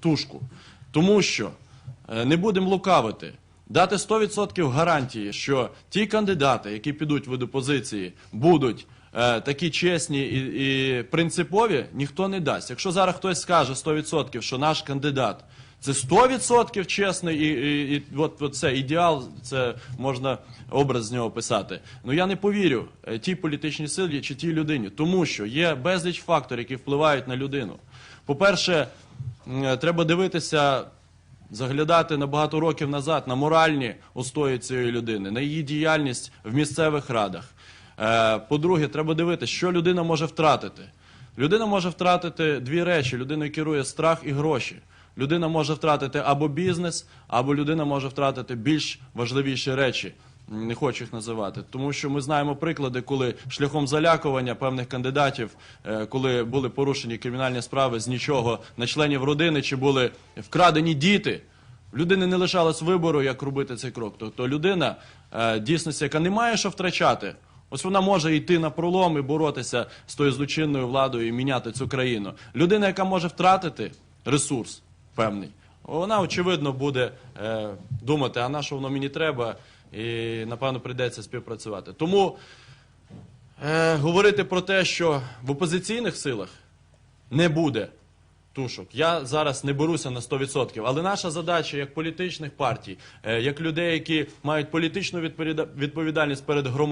тушку. Тому що е, не будемо лукавити. Дати 100% гарантії, що ті кандидати, які підуть в опозиції, будуть е, такі чесні і, і принципові, ніхто не дасть. Якщо зараз хтось скаже 100%, що наш кандидат це 100% чесний і, і, і от, от це ідеал, це можна образ з нього писати. Ну я не повірю е, тій політичній силі чи тій людині, тому що є безліч факторів, які впливають на людину. По-перше, м, е, треба дивитися заглядати на багато років назад на моральні устої цієї людини, на її діяльність в місцевих радах. Е, По-друге, треба дивитися, що людина може втратити. Людина може втратити дві речі: людиною керує страх і гроші. Людина може втратити або бізнес, або людина може втратити більш важливіші речі. Не хочу їх називати, тому що ми знаємо приклади, коли шляхом залякування певних кандидатів, е, коли були порушені кримінальні справи з нічого на членів родини, чи були вкрадені діти. Людини не лишалось вибору, як робити цей крок. Тобто людина, е, дійсності, яка не має що втрачати, ось вона може йти на пролом і боротися з тою злочинною владою і міняти цю країну. Людина, яка може втратити ресурс певний, вона очевидно буде е, думати, а на що воно мені треба, і напевно прийдеться співпрацювати. Тому е, говорити про те, що в опозиційних силах не буде тушок. Я зараз не беруся на 100%, але наша задача як політичних партій, е, як людей, які мають політичну відповідальність перед громадою.